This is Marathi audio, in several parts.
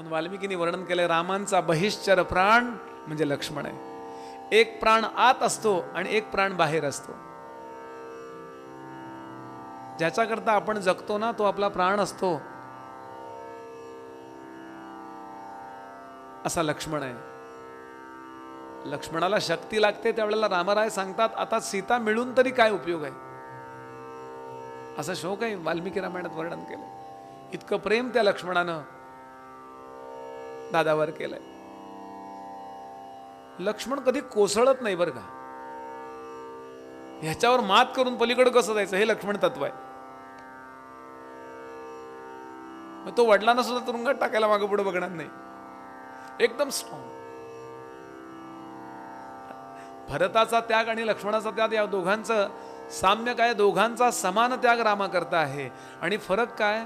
म्हणून वाल्मिकीने वर्णन केलंय रामांचा बहिश्चर प्राण म्हणजे लक्ष्मण आहे. एक प्राण आत असतो आणि एक प्राण बाहेर असतो. ज्याच्याकरता आपण जगतो ना तो आपला प्राण असतो. असा लक्ष्मण आहे. लक्ष्मणाला शक्ती लागते त्यावेळेला रामराय सांगतात आता सीता मिळून तरी काय उपयोग आहे? असा शोक आहे वाल्मिकी रामायणात वर्णन केलं इतकं प्रेम त्या लक्ष्मणानं. दादावर केलंय. लक्ष्मण कधी कोसळत नाही बरं का. ह्याच्यावर मात करून पलीकडे कसं जायचं? हे लक्ष्मण तत्व आहे. मग तो वडिलांना सुद्धा तुरुंगात टाकायला मागे पुढे बघणार नाही. एकदम स्ट्रॉंग भरताचा त्याग आणि लक्ष्मणाचा त्याग या दोघांचं साम्य काय? दोघांचा समान त्याग रामा करता आहे. आणि फरक काय?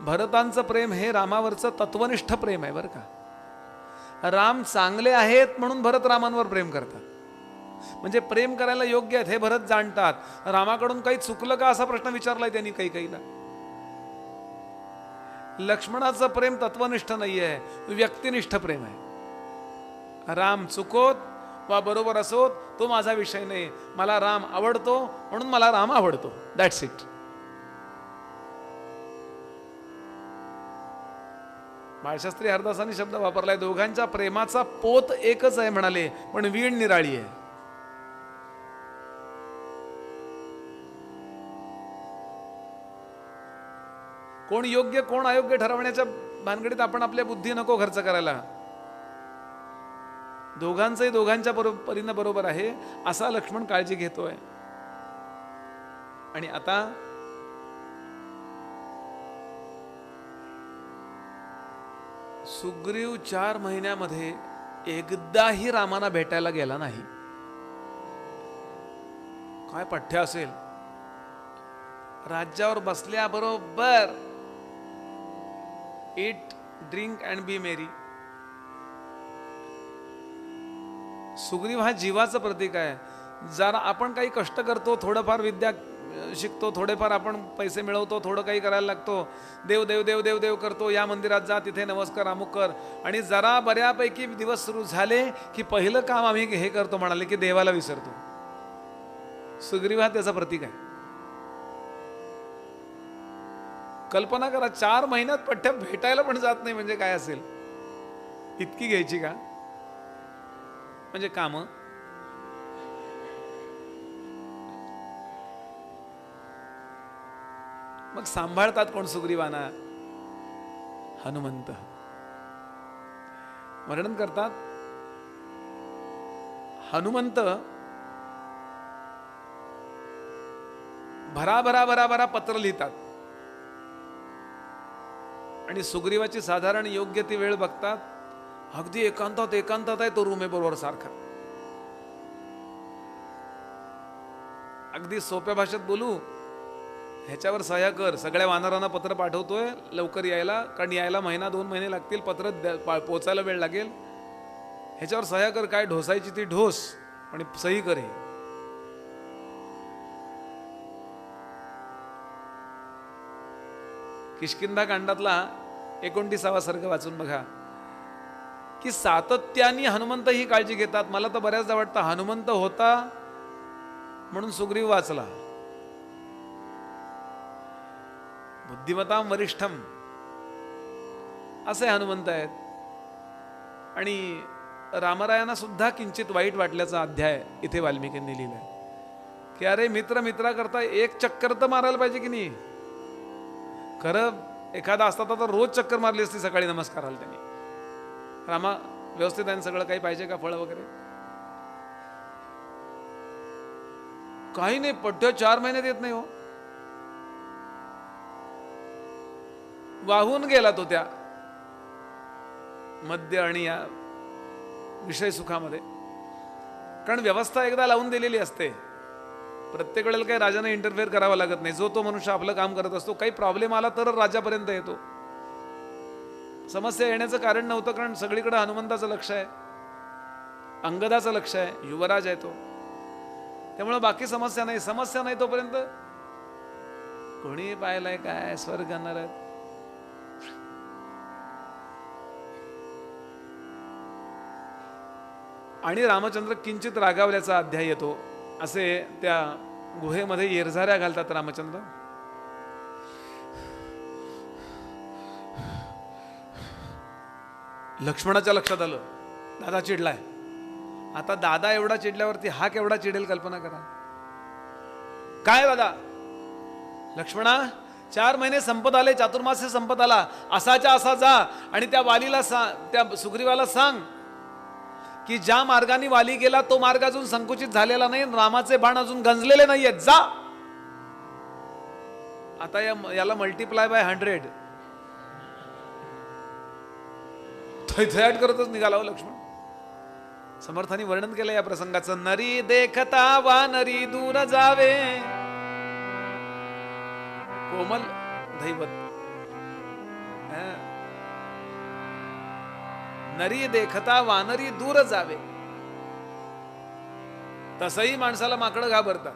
भरतांचं प्रेम हे रामावरचं तत्वनिष्ठ प्रेम आहे बरं का? राम चांगले आहेत म्हणून भरत रामांवर प्रेम करतात. म्हणजे प्रेम करायला योग्य आहेत हे भरत जाणतात. रामाकडून काही चुकलं का असा प्रश्न विचारलाय त्यांनी काही काहीला? लक्ष्मणाचं प्रेम तत्वनिष्ठ नाही आहे व्यक्तिनिष्ठ प्रेम आहे. राम चुकोत वा बरोबर असोत तो माझा विषय नाही. मला राम आवडतो म्हणून मला राम आवडतो. दॅट्स इट बाळशास्त्री हरदासांनी शब्द वापरलाय दोघांच्या प्रेमाचा पोत एकच आहे म्हणाले पण वीण निराळी आहे. कोण योग्य कोण अयोग्य ठरवण्याच्या भानगडीत आपण आपल्या बुद्धी नको खर्च करायला. दोघांचंही दोघांच्या बरो परीनं बरोबर आहे असा लक्ष्मण काळजी घेतोय. आणि आता सुग्रीव चार महिन्यामध्ये एकदाही रामाना भेटायला गेला नाही. काय पठ्य असेल? राज्यावर बसल्याबरोबर eat drink and be merry Sugriv हा जीवाचं प्रतीक आहे. जरा आपण काही कष्ट करतो थोडंफार विद्या शिकतो थोडेफार आपण पैसे मिळवतो थोडं काही करायला लागतो. देव देव देव देव देव करतो या मंदिरात जा तिथे नमस्कार अमुक कर. आणि जरा बऱ्यापैकी दिवस सुरू झाले की पहिलं काम आम्ही हे करतो म्हणाले की देवाला विसरतो. सुग्रीव हा त्याचा प्रतीक आहे. कल्पना करा चार महिन्यात पठ्ठ्या भेटायला पण जात नाही म्हणजे काय असेल? इतकी घ्यायची का? म्हणजे कामं? मग सांभाळतात कोण सुग्रीवाना? हनुमंत. वर्णन करतात हनुमंत भरा भरा भरा भरा पत्र लिहितात आणि सुग्रीवाची साधारण योग्य ती वेळ बघतात. अगदी एकांतात एकांतात आहे तो रूम आहे बरोबर सारखा. अगदी सोप्या भाषेत बोलू ह्याच्यावर सह्या कर. सगळ्या वानरांना पत्र पाठवतोय. लवकर यायला. कारण यायला महिना दोन महिने लागतील. पत्र पोचायला वेळ लागेल. ह्याच्यावर सह्या कर. काय ढोसायची ती ढोस. आणि सही कर हे. किशकिंदा कांडातला एकोणतीसावा सर्ग वाचून बघा. की सातत्याने हनुमंत ही काळजी घेतात. मला तर बऱ्याचदा वाटतं हनुमंत होता म्हणून सुग्रीव वाचला. बुद्धिमताम वरिष्ठम. असे हनुमंत आहेत. आणि रामरायांना सुद्धा किंचित वाईट वाटल्याचा अध्याय इथे वाल्मिकींनी लिहिलाय. की अरे मित्र मित्राकरता एक चक्कर तर मारायला पाहिजे की नाही? खरं एखादा असता तर रोज चक्कर मारली असती सकाळी नमस्काराला त्यांनी. रामा व्यवस्थित आहे सगळं? काही पाहिजे का फळं वगैरे? काही नाही पठ्य चार महिन्यात येत नाही हो. वाहून गेला तो त्या मद्य आणि या विषय सुखामध्ये. कारण व्यवस्था एकदा लावून दिलेली असते. प्रत्येक वेळेला काही राजाने इंटरफेअर करावा लागत नाही. जो तो मनुष्य आपलं काम करत असतो काही प्रॉब्लेम आला तर राजापर्यंत येतो. समस्या येण्याचं कारण नव्हतं कारण सगळीकडे हनुमंताचं लक्ष आहे. अंगदाचं लक्ष आहे. युवराज आहे तो. त्यामुळं बाकी समस्या नाही. समस्या नाही तोपर्यंत कोणी पाहिलंय काय? स्वर्ग नरक. आणि रामचंद्र किंचित रागावल्याचा अध्याय येतो. असे त्या गुहेमध्ये येरझाऱ्या घालतात रामचंद्र. लक्ष्मणाच्या लक्षात आलं. दादा चिडलाय. आता दादा एवढा चिडल्यावरती हा केवढा चिडेल कल्पना करा. काय दादा? लक्ष्मणा चार महिने संपत आले चातुर्मास्य संपत आला. असाच्या असा जा आणि त्या वालीला सा त्या सुग्रीवाला सांग. की ज्या मार्गाने वाली गेला तो मार्ग अजून संकुचित झालेला नाही रामाचे बाण अजून गंजलेले नाही आहेत जा! आता या याला मल्टिप्लाय बाय हंड्रेड थैथयाट करतच निघाला हो लक्ष्मण. समर्थांनी वर्णन केलं या प्रसंगाचं. नरी देखता वा नरी दूर जावे. कोमल दैवत. नरी देखता वानरी दूर जावे. तसही माणसाला माकडं घाबरतात.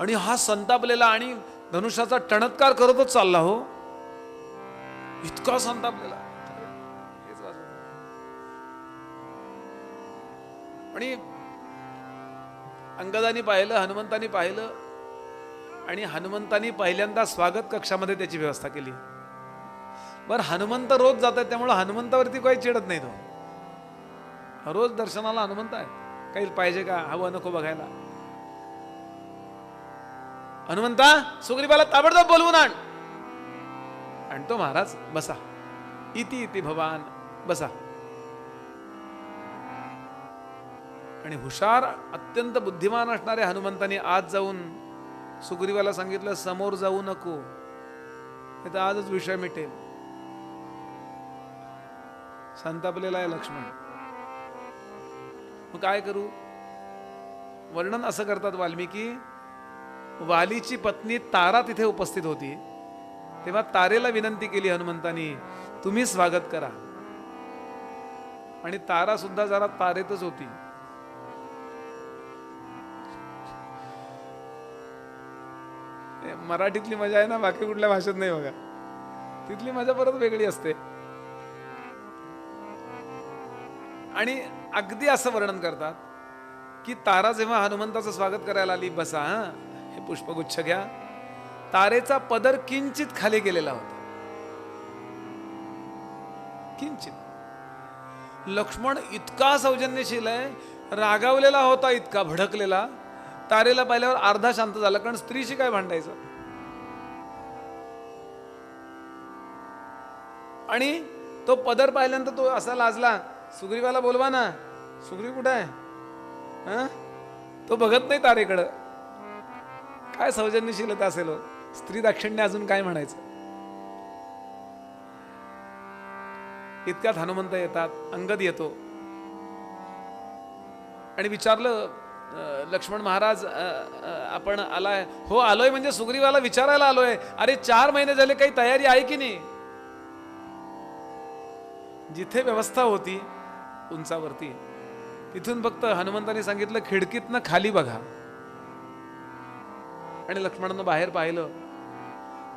आणि हा संतापलेला आणि धनुष्याचा टणत्कार करतच चालला हो. इतका संतापलेला. आणि अंगदानी पाहिलं हनुमंतानी पाहिलं. आणि हनुमंतानी पहिल्यांदा स्वागत कक्षामध्ये त्याची व्यवस्था केली. बरं हनुमंत रोज जातात त्यामुळे हनुमंतावरती काही चिडत नाही तो. रोज दर्शनाला हनुमंत आहे काही पाहिजे का? हवं नको बघायला. हनुमंता सुग्रीवाला ताबडतोब बोलवून आण. आणि तो महाराज बसा. इति इति भवान बसा. आणि हुशार अत्यंत बुद्धिमान असणारे हनुमंताने आज जाऊन सुग्रीवाला सांगितलं समोर जाऊ नको. नाही तर आजच विषय मिटेल. संतापलेला आहे लक्ष्मण. मग काय करू? वर्णन असं करतात वाल्मिकी वालीची पत्नी तारा तिथे उपस्थित होती. तेव्हा तारेला विनंती केली हनुमंतानी तुम्ही स्वागत करा. आणि तारा सुद्धा जरा तारेतच होती. मराठीतली मजा आहे ना बाकी कुठल्या भाषेत नाही बघा. तिथली मजा परत वेगळी असते. आणि अगदी असं वर्णन करतात की तारा जेव्हा हनुमंताचं स्वागत करायला आली बसा हा हे पुष्पगुच्छ घ्या. तारेचा पदर किंचित खाली गेलेला होता. किंचित. लक्ष्मण इतका सौजन्यशील आहे रागावलेला होता इतका भडकलेला. तारेला पाहिल्यावर अर्धा शांत झाला कारण स्त्रीशी काय भांडायचं? आणि तो पदर पाहिल्यानंतर तो असा लाजला सुग्रीवाला बोलवा ना. सुग्रीव कुठं आहे? हं? तो बघत नाही तारेकडं काय सौजन्यशीलता असेल हो? स्त्री दाक्षिण्य अजून काय म्हणायचं? इतक्यात हनुमंत येतात अंगद येतो. आणि विचारलं लक्ष्मण महाराज आपण आलाय. हो आलोय म्हणजे सुग्रीवाला विचारायला आलोय. अरे चार महिने झाले काही तयारी आहे की नाही? जिथे व्यवस्था होती उंचावरती तिथून फक्त हनुमंताने सांगितलं खिडकीतनं खाली बघा. आणि लक्ष्मणानं बाहेर पाहिलं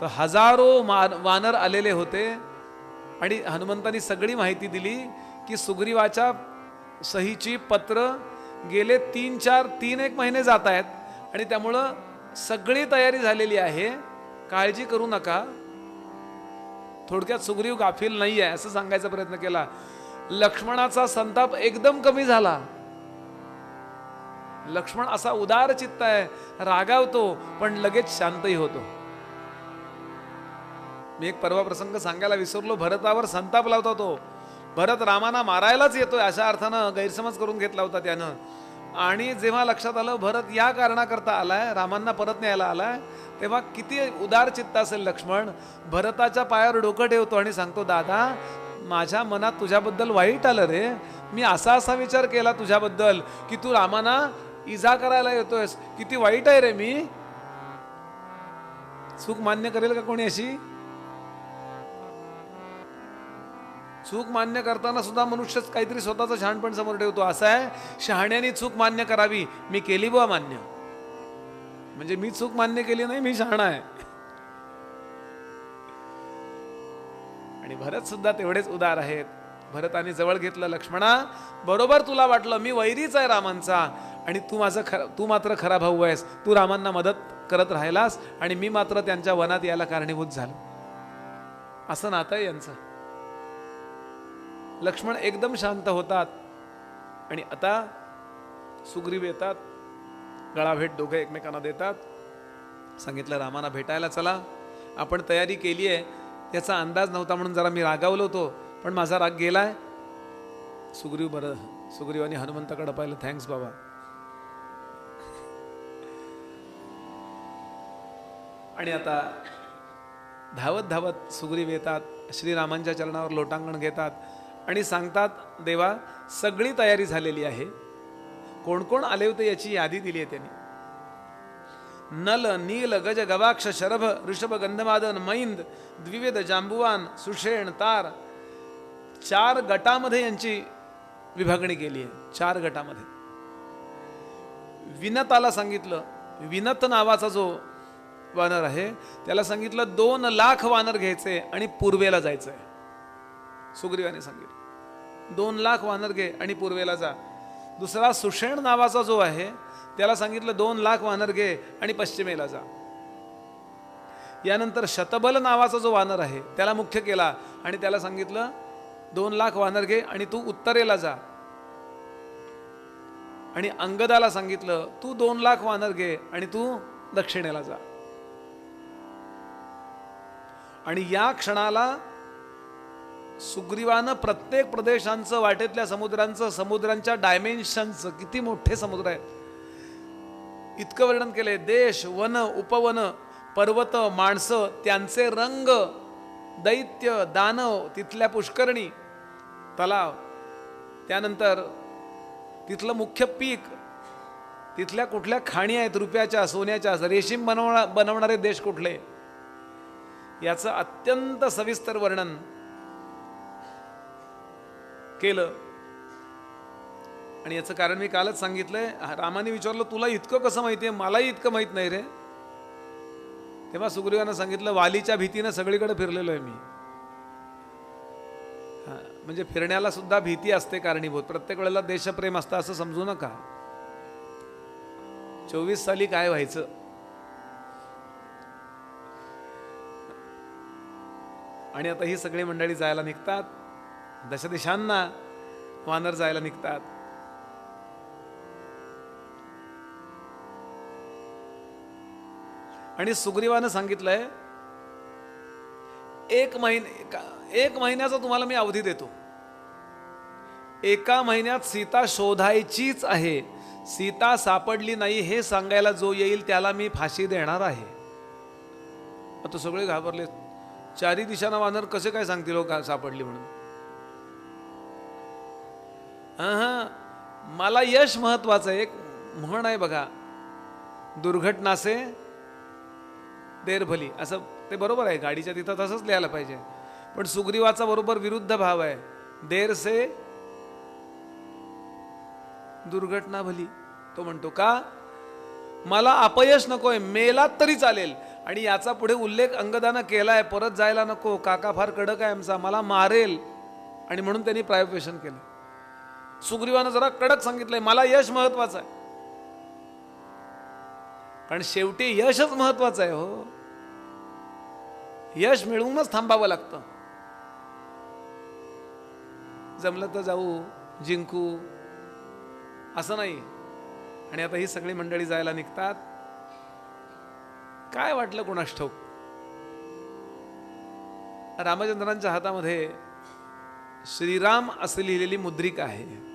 तर हजारो मान- वानर आलेले होते. आणि हनुमंतांनी सगळी माहिती दिली की सुग्रीवाच्या सहीची पत्र गेले तीन चार तीन एक महिने जात आहेत. आणि त्यामुळं सगळी तयारी झालेली आहे. काळजी करू नका. थोडक्यात सुग्रीव गाफील नाही आहे असं सांगायचा प्रयत्न केला. लक्ष्मणाचा संताप एकदम कमी झाला. लक्ष्मण असा उदार चित्त आहे रागावतो पण लगेच शांतही होतो. मी एक परवा प्रसंग सांगायला विसरलो भरतावर संताप लावता तो. भरत रामाना मारायलाच येतोय अशा अर्थानं गैरसमज करून घेतला होता त्यानं. आणि जेव्हा लक्षात आलं भरत या कारणाकरता आलाय रामांना परत न्यायला आलाय तेव्हा किती उदार चित्त असेल लक्ष्मण. भरताच्या पायावर डोकं ठेवतो आणि सांगतो दादा माझ्या मनात तुझ्याबद्दल वाईट आलं रे. मी असा असा विचार केला तुझ्याबद्दल की तू रामाना इजा करायला येतोयस. किती वाईट आहे रे मी. चूक मान्य करेल का कोणी अशी? चूक मान्य करताना सुद्धा मनुष्य काहीतरी स्वतःचं शहाणपण समोर ठेवतो. असं आहे शहाण्याने चूक मान्य करावी. मी केली बुवा मान्य. म्हणजे मी चूक मान्य केली नाही मी शहाणा आहे. भरत सुद्धा तेवढेच उदार आहेत. भरताने जवळ घेतलं लक्ष्मणा बरोबर तुला वाटलं मी वैरीच आहे रामांचा. आणि तू माझं खरा तू मात्र खरा भाऊ आहेस. तू रामांना मदत करत राहिलास आणि मी मात्र त्यांच्या वनात यायला कारणीभूत झालो. असं नातं आहे यांचं. लक्ष्मण एकदम शांत होतात आणि आता सुग्रीव येतात गळाभेट दोघे एकमेकांना देतात. सांगितलं रामाना भेटायला चला. आपण तयारी केली आहे. याचा अंदाज नव्हता म्हणून जरा मी रागावलो होतो. पण माझा राग गेला आहे सुग्रीव बरं सुग्रीवाने हनुमंताकडे पाहिलं. थँक्स बाबा. आणि आता धावत धावत सुग्रीव येतात श्रीरामांच्या चरणावर लोटांगण घेतात आणि सांगतात देवा सगळी तयारी झालेली आहे. कोण कोण आले होते याची यादी दिली आहे त्यांनी. नल नील गज गवाक्ष शरभ ऋषभ गंधमादन मैंद द्विवेद जांबुवान सुषेण तार. चार गटामध्ये यांची विभागणी केली आहे. चार गटामध्ये. विनताला सांगितलं विनत नावाचा जो वानर आहे त्याला सांगितलं दोन लाख वानर घ्यायचे आणि पूर्वेला जायचं आहे सुग्रीवाने सांगितलं. दोन लाख वानर घे आणि पूर्वेला जा. दुसरा सुषेण नावाचा जो आहे त्याला सांगितलं दोन लाख वानर घे आणि पश्चिमेला जा. यानंतर शतबल नावाचा जो वानर आहे त्याला मुख्य केला आणि त्याला सांगितलं दोन लाख वानर घे आणि तू उत्तरेला जा. आणि अंगदाला सांगितलं तू दोन लाख वानर घे आणि तू दक्षिणेला जा. आणि या क्षणाला सुग्रीवानं प्रत्येक प्रदेशांचं वाटेतल्या समुद्रांचं समुद्रांच्या डायमेन्शनचं किती मोठे समुद्र आहेत. इतकं वर्णन केलंय. देश वन उपवन पर्वत माणसं त्यांचे रंग दैत्य दानव तिथल्या पुष्करणी तलाव. त्यानंतर तिथलं मुख्य पीक तिथल्या कुठल्या खाणी आहेत रुपयाच्या सोन्याच्या रेशीम बनवणा बनवणारे देश कुठले? याचं अत्यंत सविस्तर वर्णन केलं. आणि याचं कारण मी कालच सांगितलंय. रामाने विचारलं तुला इतकं कसं माहिती आहे मलाही इतकं माहीत नाही रे. तेव्हा सुग्रीवानं सांगितलं वालीच्या भीतीनं सगळीकडे फिरलेलो आहे मी म्हणजे फिरण्याला सुद्धा भीती असते कारणीभूत. प्रत्येक वेळेला देशप्रेम असतं असं समजू नका. चोवीस साली काय व्हायचं? आणि आता ही सगळी मंडळी जायला निघतात. दशदिशांना वानर जायला निघतात. आणि सुग्रीवानं सांगितलंय एक महिने एक महिन्याचा तुम्हाला मी अवधी देतो. एका महिन्यात सीता शोधायचीच आहे. सीता सापडली नाही हे सांगायला जो येईल त्याला मी फाशी देणार आहे. आता सगळे घाबरले चारी दिशांना वानर कसे काय सांगतील हो का सापडली म्हणून? मला यश महत्वाचं आहे. एक म्हण आहे बघा दुर्घटनासे देर भली असं ते बरोबर आहे गाडीच्या तिथं तसंच लिहायला पाहिजे. पण सुग्रीवाचा बरोबर विरुद्ध भाव आहे. देर से दुर्घटना भली तो म्हणतो का? मला अपयश नकोय मेलात तरी चालेल. आणि याचा पुढे उल्लेख अंगदानं केलाय परत जायला नको. काका फार कडक आहे आमचा मला मारेल. आणि म्हणून त्यांनी प्रायोपेशन केलं. सुग्रीवानं जरा कडक सांगितलंय मला यश महत्वाचं आहे. कारण शेवटी यशच महत्वाचं आहे हो. यश मिळवूनच थांबावं लागतं. जमलं तर जाऊ जिंकू असं नाही. आणि आता ही सगळी मंडळी जायला निघतात. काय वाटलं कोणास ठाऊक? रामचंद्रांच्या हातामध्ये श्रीराम असं लिहिलेली मुद्रिका आहे.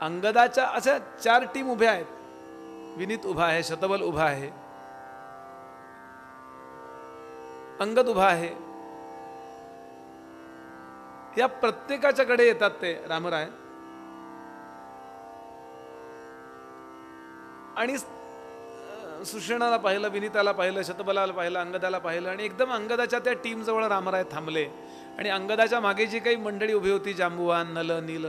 अंगदाच्या अशा चार टीम उभ्या आहेत. विनीत उभा आहे शतबल उभा आहे. अंगद उभा आहे. या प्रत्येकाच्याकडे येतात ते रामराय. आणि सुषेणाला पाहिलं विनीताला पाहिलं शतबलाला पाहिलं अंगदाला पाहिलं आणि एकदम अंगदाच्या त्या टीमजवळ रामराय थांबले. आणि अंगदाच्या मागे जी काही मंडळी उभी होती जांबुवान नल नील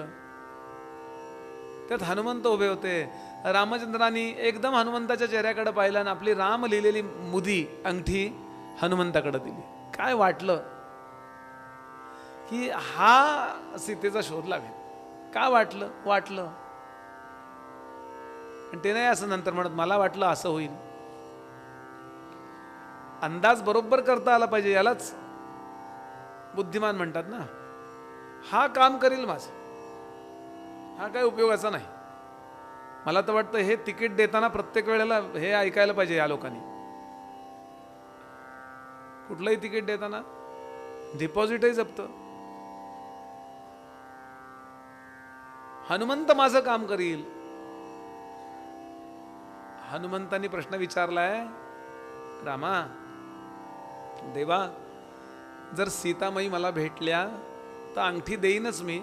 त्यात हनुमंत उभे होते. रामचंद्रांनी एकदम हनुमंताच्या चेहऱ्याकडे पाहिलं आणि आपली राम लिहिलेली मुदी अंगठी हनुमंताकडे दिली. काय वाटलं? की हा सीतेचा शोध लागेल. का वाटलं? वाटलं. आणि ते नाही असं नंतर म्हणत मला वाटलं असं होईल. अंदाज बरोबर करता आला पाहिजे यालाच बुद्धिमान म्हणतात ना. हा काम करील माझं. हा काय उपयोगाचा नाही. मला तर वाटतं हे तिकीट देताना प्रत्येक वेळेला हे ऐकायला पाहिजे या लोकांनी. कुठलंही तिकीट देताना डिपॉझिटही जपत. हनुमंत माझं काम करील. हनुमंतांनी प्रश्न विचारलाय रामा देवा जर सीतामाई मला भेटल्या तर अंगठी देईनच मी.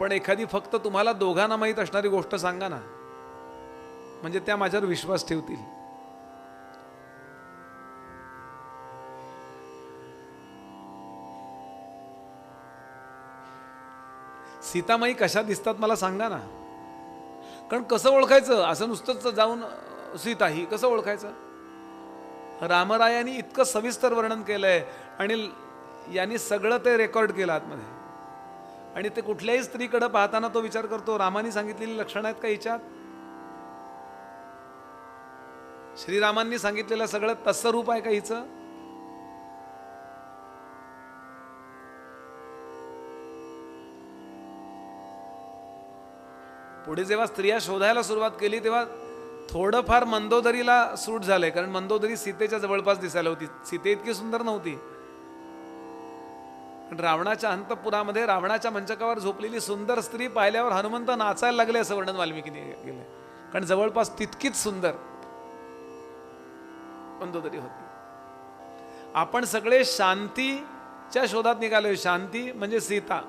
पण एखादी फक्त तुम्हाला दोघांना माहीत असणारी गोष्ट सांगा ना. म्हणजे त्या माझ्यावर विश्वास ठेवतील. सीतामाई कशा दिसतात मला सांगा ना. कारण कसं ओळखायचं? असं नुसतंच जाऊन सीता ही कसं ओळखायचं? रामरायाने इतकं सविस्तर वर्णन केलंय आणि यांनी सगळं ते रेकॉर्ड केलं आतमध्ये. आणि ते कुठल्याही स्त्रीकडे पाहताना तो विचार करतो रामानी सांगितलेली लक्षणं आहेत का हिच्यात? श्रीरामांनी सांगितलेलं सगळं तसं रूप आहे का हिचं? पुढे जेव्हा स्त्रिया शोधायला सुरुवात केली तेव्हा थोडंफार मंदोदरीला सूट झालंय कारण मंदोदरी सीतेच्या जवळपास दिसायला होती. सीते इतकी सुंदर नव्हती. रावणाच्या अंतपुरामध्ये रावणाच्या मंचकावर झोपलेली सुंदर स्त्री पाहिल्यावर हनुमंत नाचायला लागले असं वर्णन वाल्मिकीने गेले कारण जवळपास तितकीच सुंदर मंदोदरी होती. आपण सगळे शांतीच्या शोधात निघालोय. शांती म्हणजे सीता.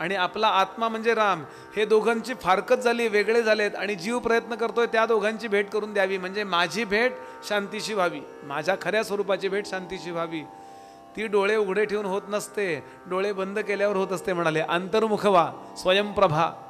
आणि आपला आत्मा म्हणजे राम. हे दोघांची फारकत झाली वेगळे झालेत आणि जीव प्रयत्न करतोय त्या दोघांची भेट करून द्यावी. म्हणजे माझी भेट शांतीशी व्हावी. माझ्या खऱ्या स्वरूपाची भेट शांतीशी व्हावी. ती डोळे उघडे ठेवून होत नसते. डोळे बंद केल्यावर होत असते म्हणाले अंतर्मुख व्हा स्वयंप्रभा.